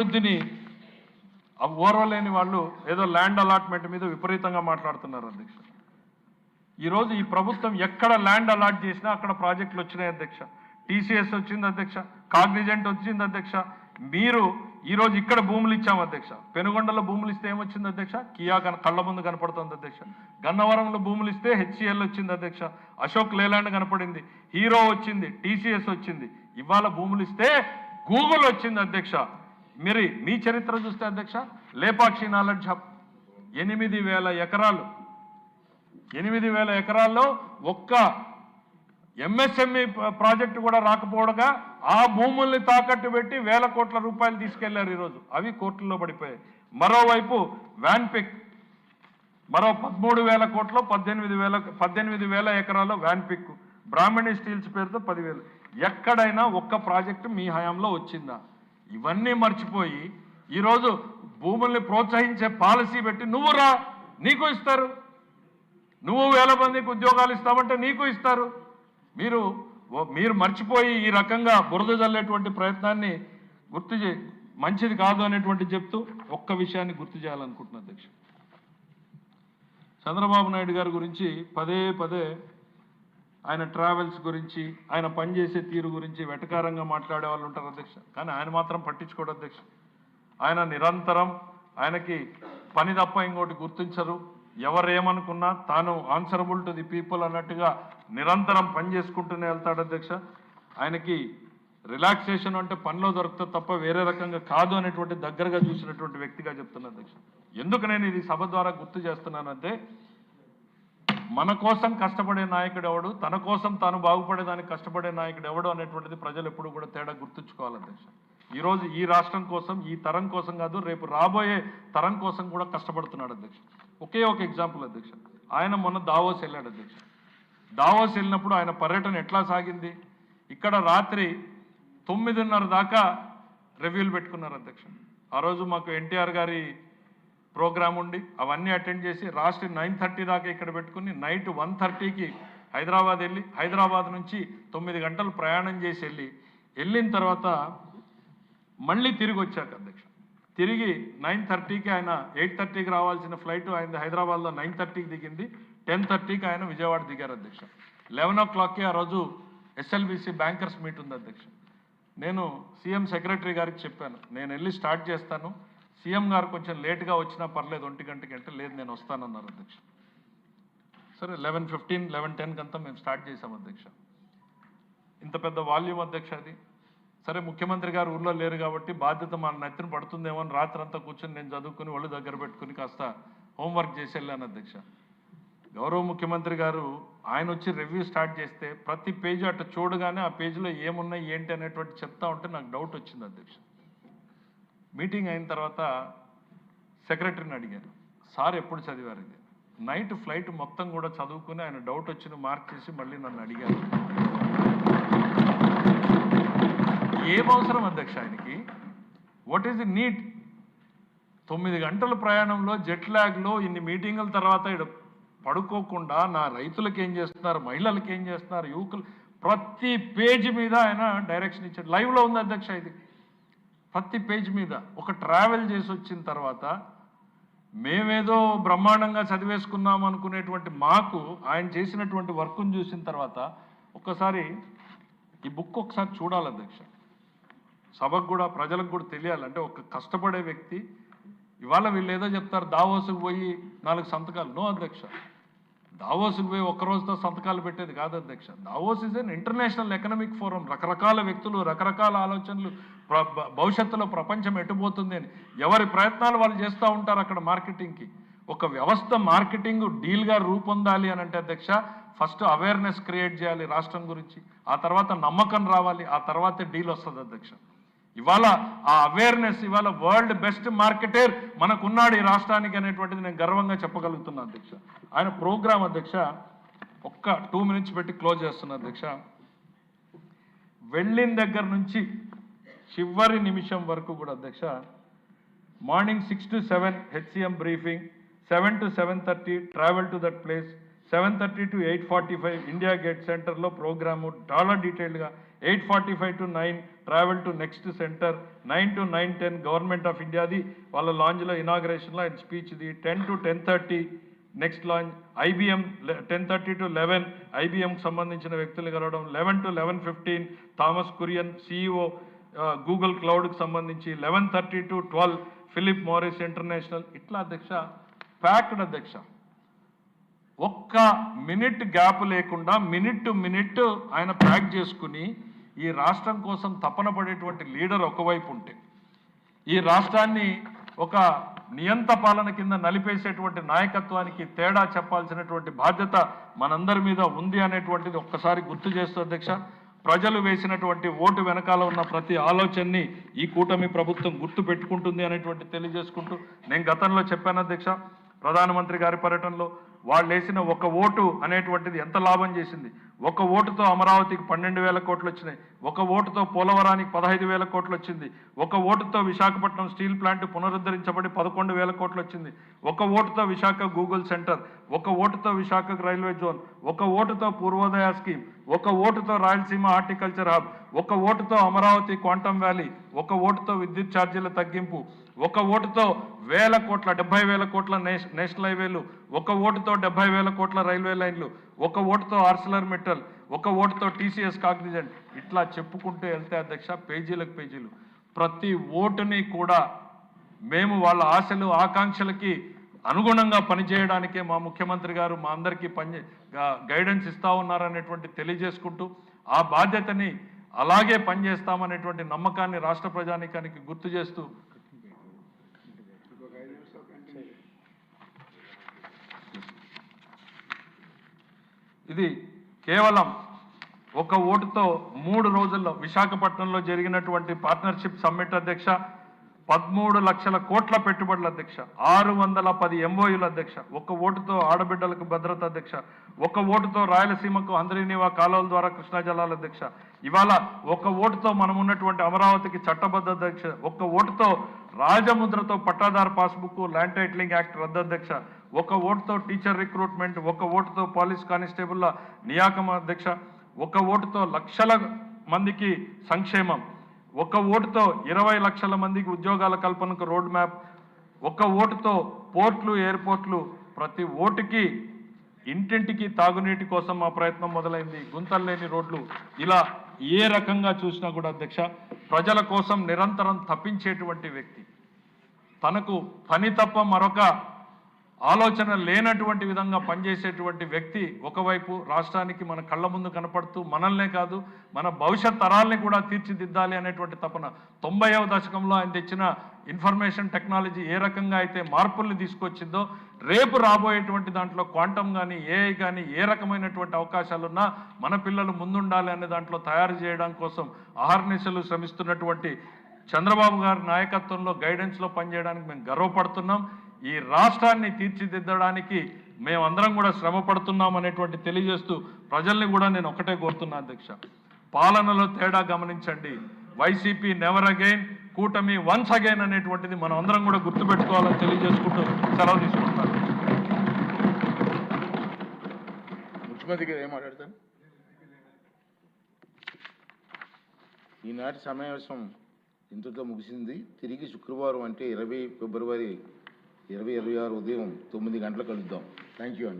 అభివృద్ధిని ఓర్వలేని వాళ్ళు ఏదో ల్యాండ్ అలాట్మెంట్ మీద విపరీతంగా మాట్లాడుతున్నారు అధ్యక్ష. ఈరోజు ఈ ప్రభుత్వం ఎక్కడ ల్యాండ్ అలాట్ చేసినా అక్కడ ప్రాజెక్టులు వచ్చినాయి అధ్యక్ష. టీసీఎస్ వచ్చింది అధ్యక్ష కాగ్నిజెంట్ వచ్చింది అధ్యక్ష. మీరు ఈరోజు ఇక్కడ భూములు ఇచ్చాము అధ్యక్ష. పెనుగొండలో భూములు ఇస్తే ఏమొచ్చింది అధ్యక్ష? కియా కన కళ్ళ ముందు కనపడుతుంది అధ్యక్ష. గన్నవరంలో భూములు ఇస్తే హెచ్సిఎల్ వచ్చింది అధ్యక్ష. అశోక్ లేలాండ్ కనపడింది. హీరో వచ్చింది టీసీఎస్ వచ్చింది. ఇవాళ భూములు ఇస్తే గూగుల్ వచ్చింది అధ్యక్ష. మీరు మీ చరిత్ర చూస్తే అధ్యక్ష లేపాక్షి నాలెడ్జ్ హబ్. ఎనిమిది వేల ఎకరాలు. ఎనిమిది వేల ఎకరాల్లో ఒక్క ఎంఎస్ఎంఈ ప్రాజెక్టు కూడా రాకపోవడగా ఆ భూముల్ని తాకట్టు పెట్టి వేల కోట్ల రూపాయలు తీసుకెళ్ళారు ఈరోజు. అవి కోర్టుల్లో పడిపోయాయి. మరోవైపు వ్యాన్ పిక్ మరో పదమూడు వేల కోట్లు పద్దెనిమిది వేల పద్దెనిమిది వేల ఎకరాల్లో వ్యాన్ పిక్ బ్రాహ్మణి స్టీల్స్ పేరుతో పదివేలు. ఎక్కడైనా ఒక్క ప్రాజెక్టు మీ హయాంలో వచ్చిందా? ఇవన్నీ మర్చిపోయి ఈరోజు భూముల్ని ప్రోత్సహించే పాలసీ పెట్టి నువ్వు రా నీకు ఇస్తారు. నువ్వు వేల మందికి ఉద్యోగాలు ఇస్తామంటే నీకు ఇస్తారు. మీరు మీరు మర్చిపోయి ఈ రకంగా బురద జల్లేటువంటి ప్రయత్నాన్ని గుర్తు చే మంచిది కాదు అనేటువంటి చెప్తూ ఒక్క విషయాన్ని గుర్తు చేయాలనుకుంటున్నా అధ్యక్ష. చంద్రబాబు నాయుడు గారి గురించి పదే పదే ఆయన ట్రావెల్స్ గురించి ఆయన పనిచేసే తీరు గురించి వెటకారంగా మాట్లాడే వాళ్ళు ఉంటారు అధ్యక్ష. కానీ ఆయన మాత్రం పట్టించుకోడు అధ్యక్ష. ఆయన నిరంతరం ఆయనకి పని తప్ప ఇంకోటి గుర్తించరు. ఎవరేమనుకున్నా తాను ఆన్సరబుల్ టు ది పీపుల్ అన్నట్టుగా నిరంతరం పని చేసుకుంటూనే వెళ్తాడు అధ్యక్ష. ఆయనకి రిలాక్సేషన్ అంటే పనిలో దొరుకుతుంది తప్ప వేరే రకంగా కాదు అనేటువంటి దగ్గరగా చూసినటువంటి వ్యక్తిగా చెప్తున్నా అధ్యక్ష. ఎందుకు నేను ఇది సభ ద్వారా గుర్తు చేస్తున్నానంటే మన కోసం కష్టపడే నాయకుడు ఎవడు? తన కోసం తాను బాగుపడేదానికి కష్టపడే నాయకుడు ఎవడు అనేటువంటిది ప్రజలు ఎప్పుడు కూడా తేడా గుర్తుంచుకోవాలి ఈరోజు ఈ రాష్ట్రం కోసం ఈ తరం కోసం కాదు రేపు రాబోయే తరం కోసం కూడా కష్టపడుతున్నాడు అధ్యక్ష. ఒకే ఒక ఎగ్జాంపుల్ అధ్యక్ష. ఆయన మొన్న దావోస్ వెళ్ళాడు అధ్యక్ష. దావోస్ వెళ్ళినప్పుడు ఆయన పర్యటన ఎట్లా సాగింది? ఇక్కడ రాత్రి తొమ్మిదిన్నర దాకా రివ్యూలు పెట్టుకున్నారు అధ్యక్ష. ఆ రోజు మాకు ఎన్టీఆర్ గారి ప్రోగ్రామ్ ఉండి అవన్నీ అటెండ్ చేసి రాత్రి నైన్ థర్టీ దాకా ఇక్కడ పెట్టుకుని నైట్ వన్ థర్టీకి హైదరాబాద్ వెళ్ళి హైదరాబాద్ నుంచి తొమ్మిది గంటలు ప్రయాణం చేసి వెళ్ళి వెళ్ళిన తర్వాత మళ్ళీ తిరిగి వచ్చాక అధ్యక్ష. తిరిగి నైన్ థర్టీకి ఆయన ఎయిట్ థర్టీకి రావాల్సిన ఫ్లైట్ ఆయన హైదరాబాద్లో నైన్ థర్టీకి దిగింది. టెన్ థర్టీకి ఆయన విజయవాడ దిగారు అధ్యక్ష. లెవెన్ ఓ క్లాక్కి ఆ రోజు ఎస్ఎల్బిసి బ్యాంకర్స్ మీట్ ఉంది అధ్యక్ష. నేను సీఎం సెక్రటరీ గారికి చెప్పాను. నేను వెళ్ళి స్టార్ట్ చేస్తాను. సీఎం గారు కొంచెం లేట్గా వచ్చినా పర్లేదు ఒంటి గంటకి అంటే లేదు నేను వస్తానన్నారు అధ్యక్ష. సరే లెవెన్ ఫిఫ్టీన్ లెవెన్ టెన్కి అంతా మేము స్టార్ట్ చేసాం అధ్యక్ష. ఇంత పెద్ద వాల్యూమ్ అధ్యక్ష అది. సరే ముఖ్యమంత్రి గారు ఊర్లో లేరు కాబట్టి బాధ్యత మన నెత్తిన పడుతుందేమో అని రాత్రి అంతా కూర్చొని నేను చదువుకుని ఒళ్ళు దగ్గర పెట్టుకుని కాస్త హోంవర్క్ చేసి వెళ్ళాను అధ్యక్ష. గౌరవ ముఖ్యమంత్రి గారు ఆయన వచ్చి రివ్యూ స్టార్ట్ చేస్తే ప్రతి పేజీ అటు చూడగానే ఆ పేజీలో ఏమున్నాయి ఏంటి అనేటువంటి చెప్తా ఉంటే నాకు డౌట్ వచ్చింది అధ్యక్ష. మీటింగ్ అయిన తర్వాత సెక్రటరీని అడిగాను సార్ ఎప్పుడు చదివారు ఇది నైట్ ఫ్లైట్ మొత్తం కూడా చదువుకుని ఆయన డౌట్ వచ్చిన మార్క్ చేసి మళ్ళీ నన్ను అడిగారు. ఏం అవసరం అధ్యక్ష ఆయనకి? వాట్ ఈజ్ ది నీట్ తొమ్మిది గంటల ప్రయాణంలో జెట్ ల్యాగ్లో ఇన్ని మీటింగుల తర్వాత ఇక్కడ పడుకోకుండా నా రైతులకు ఏం చేస్తున్నారు? మహిళలకు ఏం చేస్తున్నారు? యువకులు ప్రతి పేజీ మీద ఆయన డైరెక్షన్ ఇచ్చాడు. లైవ్లో ఉంది అధ్యక్ష ఇది. ప్రతి పేజ్ మీద ఒక ట్రావెల్ చేసి వచ్చిన తర్వాత మేమేదో బ్రహ్మాండంగా చదివేసుకున్నాం అనుకునేటువంటి మాకు ఆయన చేసినటువంటి వర్క్ను చూసిన తర్వాత ఒక్కసారి ఈ బుక్ ఒకసారి చూడాలి అధ్యక్ష. సభకు కూడా ప్రజలకు కూడా తెలియాలి. అంటే ఒక కష్టపడే వ్యక్తి ఇవాళ వీళ్ళు ఏదో చెప్తారు దావోసుకు పోయి నాలుగు సంతకాలు. నో అధ్యక్ష. దావోసుకు పోయి ఒక్కరోజుతో సంతకాలు పెట్టేది కాదు అధ్యక్ష. Davos is an international economic forum రకరకాల వ్యక్తులు రకరకాల ఆలోచనలు ప్ర- భవిష్యత్తులో ప్రపంచం ఎట్టుపోతుంది అని ఎవరి ప్రయత్నాలు వాళ్ళు చేస్తూ ఉంటారు అక్కడ మార్కెటింగ్కి? ఒక వ్యవస్థ మార్కెటింగ్ డీల్గా రూపొందాలి అని అంటే అధ్యక్ష ఫస్ట్ అవేర్నెస్ క్రియేట్ చేయాలి రాష్ట్రం గురించి. ఆ తర్వాత నమ్మకం రావాలి ఆ తర్వాత డీల్ వస్తుంది అధ్యక్ష. ఇవాళ ఆ అవేర్నెస్ ఇవాళ వరల్డ్ బెస్ట్ మార్కెటర్ మనకున్నాడు ఈ రాష్ట్రానికి అనేటువంటిది నేను గర్వంగా చెప్పగలుగుతున్నా అధ్యక్ష. ఆయన ప్రోగ్రామ్ అధ్యక్ష ఒక్క టూ మినిట్స్ పెట్టి క్లోజ్ చేస్తున్నా అధ్యక్ష. వెళ్ళిన దగ్గర నుంచి చివరి నిమిషం వరకు కూడా అధ్యక్ష morning six to seven HCM briefing seven to seven thirty travel to that place seven thirty to eight forty five India gate సెంటర్లో ప్రోగ్రాము చాలా డీటెయిల్డ్గా eight forty five to nine travel to next centre nine to nine ten government of ఇండియాది వాళ్ళ లాంజ్లో ఇనాగ్రేషన్లో ఆయన స్పీచ్ది ten to ten thirty next launch IBM ten thirty to eleven ఐబిఎంకి సంబంధించిన వ్యక్తులు కలవడం eleven to eleven fifteen Thomas Kurian CEO Google క్లౌడ్కి సంబంధించి eleven thirty to twelve Philip Morris International ఇట్లా అధ్యక్ష ప్యాక్డ్ అధ్యక్ష. ఒక్క మినిట్ గ్యాప్ లేకుండా మినిట్ టు మినిట్ ఆయన ప్యాక్ చేసుకుని ఈ రాష్ట్రం కోసం తపన పడేటువంటి లీడర్ ఒకవైపు ఉంటే ఈ రాష్ట్రాన్ని ఒక నియంత పాలన కింద నలిపేసేటువంటి నాయకత్వానికి తేడా చెప్పాల్సినటువంటి బాధ్యత మనందరి మీద ఉంది అనేటువంటిది ఒక్కసారి గుర్తు చేస్తూ అధ్యక్ష ప్రజలు వేసినటువంటి ఓటు వెనకాల ఉన్న ప్రతి ఆలోచనని ఈ కూటమి ప్రభుత్వం గుర్తు పెట్టుకుంటుంది అనేటువంటి తెలియజేసుకుంటూ నేను గతంలో చెప్పాను అధ్యక్ష ప్రధానమంత్రి గారి పర్యటనలో వాళ్ళు వేసిన ఒక ఓటు అనేటువంటిది ఎంత లాభం చేసింది? ఒక ఓటుతో అమరావతికి పన్నెండు వేల కోట్లు వచ్చినాయి. ఒక ఓటుతో పోలవరానికి పదహైదు వేల కోట్లు వచ్చింది. ఒక ఓటుతో విశాఖపట్నం స్టీల్ ప్లాంట్ పునరుద్ధరించబడి పదకొండు వేల కోట్లు వచ్చింది. ఒక ఓటుతో విశాఖ గూగుల్ సెంటర్ ఒక ఓటుతో విశాఖ రైల్వే జోన్ ఒక ఓటుతో పూర్వోదయ స్కీమ్ ఒక ఓటుతో రాయలసీమ హార్టికల్చర్ హబ్ ఒక ఓటుతో అమరావతి క్వాంటమ్ వ్యాలీ ఒక ఓటుతో విద్యుత్ ఛార్జీల తగ్గింపు ఒక ఓటుతో వేల కోట్ల డెబ్బై వేల కోట్ల నేష్- నేషనల్ హైవేలు ఒక ఓటుతో డెబ్బై వేల కోట్ల రైల్వే లైన్లు ఒక ఓటుతో ఆర్సిలర్ మెటల్ ఒక ఓటుతో టీసీఎస్ కాగ్నిజెంట్. ఇట్లా చెప్పుకుంటూ వెళ్తే అధ్యక్ష పేజీలకు పేజీలు. ప్రతి ఓటుని కూడా మేము వాళ్ళ ఆశలు ఆకాంక్షలకి అనుగుణంగా పనిచేయడానికే మా ముఖ్యమంత్రి గారు మా అందరికీ పని గైడెన్స్ ఇస్తా ఉన్నారనేటువంటి తెలియజేసుకుంటూ ఆ బాధ్యతని అలాగే పనిచేస్తామనేటువంటి నమ్మకాన్ని రాష్ట్ర ప్రజానీకానికి గుర్తు చేస్తూ ఇది కేవలం ఒక ఓటుతో మూడు రోజుల్లో విశాఖపట్నంలో జరిగినటువంటి పార్ట్నర్షిప్ సమ్మిట్ అధ్యక్ష పదమూడు లక్షల కోట్ల పెట్టుబడుల అధ్యక్ష ఆరు వందల పది ఎంఓయుల అధ్యక్ష ఒక ఓటుతో ఆడబిడ్డలకు భద్రత అధ్యక్ష ఒక ఓటుతో రాయలసీమకు అందరినీవా కాలువల ద్వారా కృష్ణా జలాల అధ్యక్ష. ఇవాళ ఒక ఓటుతో మనం ఉన్నటువంటి అమరావతికి చట్టబద్ధ అధ్యక్ష ఒక ఓటుతో రాజముద్రతో పట్టాదారు పాస్బుక్ ల్యాండ్ టైటిలింగ్ యాక్ట్ రద్దు అధ్యక్ష ఒక ఓటుతో టీచర్ రిక్రూట్మెంట్ ఒక ఓటుతో పోలీస్ కానిస్టేబుల్ల నియామకం అధ్యక్ష ఒక ఓటుతో లక్షల మందికి సంక్షేమం. ఒక ఓటుతో ఇరవై లక్షల మందికి ఉద్యోగాల కల్పనకు రోడ్ మ్యాప్ ఒక ఓటుతో పోర్ట్లు ఎయిర్పోర్ట్లు ప్రతి ఓటుకి ఇంటింటికి తాగునీటి కోసం మా ప్రయత్నం మొదలైంది. గుంతలు లేని రోడ్లు ఇలా ఏ రకంగా చూసినా కూడా అధ్యక్ష ప్రజల కోసం నిరంతరం తప్పించేటువంటి వ్యక్తి. తనకు పని తప్ప మరొక ఆలోచన లేనటువంటి విధంగా పనిచేసేటువంటి వ్యక్తి ఒకవైపు రాష్ట్రానికి మన కళ్ళ ముందు కనపడుతూ మనల్నే కాదు మన భవిష్యత్ తరాల్ని కూడా తీర్చిదిద్దాలి అనేటువంటి తపన. తొంభైవ దశకంలో ఆయన తెచ్చిన ఇన్ఫర్మేషన్ టెక్నాలజీ ఏ రకంగా అయితే మార్పుల్ని తీసుకొచ్చిందో రేపు రాబోయేటువంటి దాంట్లో క్వాంటమ్ కానీ ఏఐ కానీ ఏ రకమైనటువంటి అవకాశాలున్నా మన పిల్లలు ముందుండాలి అనే దాంట్లో తయారు చేయడం కోసం అహర్నిశలు శ్రమిస్తున్నటువంటి చంద్రబాబు గారి నాయకత్వంలో గైడెన్స్లో పనిచేయడానికి మేము గర్వపడుతున్నాం. ఈ రాష్ట్రాన్ని తీర్చిదిద్దడానికి మేమందరం కూడా శ్రమ పడుతున్నాం అనేటువంటి తెలియజేస్తూ ప్రజల్ని కూడా నేను ఒకటే కోరుతున్నా అధ్యక్ష. పాలనలో తేడా గమనించండి. వైసీపీ నెవర్ అగైన్ కూటమి వన్స్ అగైన్ అనేటువంటిది మనం అందరం కూడా గుర్తుపెట్టుకోవాలని తెలియజేసుకుంటూ సెలవు తీసుకుంటాను ముఖ్యమంత్రి గారు ఏం మాట్లాడతారు? ఈనాటి సమావేశం ఇంతతో ముగిసింది. తిరిగి శుక్రవారం అంటే ఇరవై ఫిబ్రవరి ఇరవై ఇరవై ఆరు ఉదయం తొమ్మిది గంటలకు కలుద్దాం. థ్యాంక్ యూ అండి.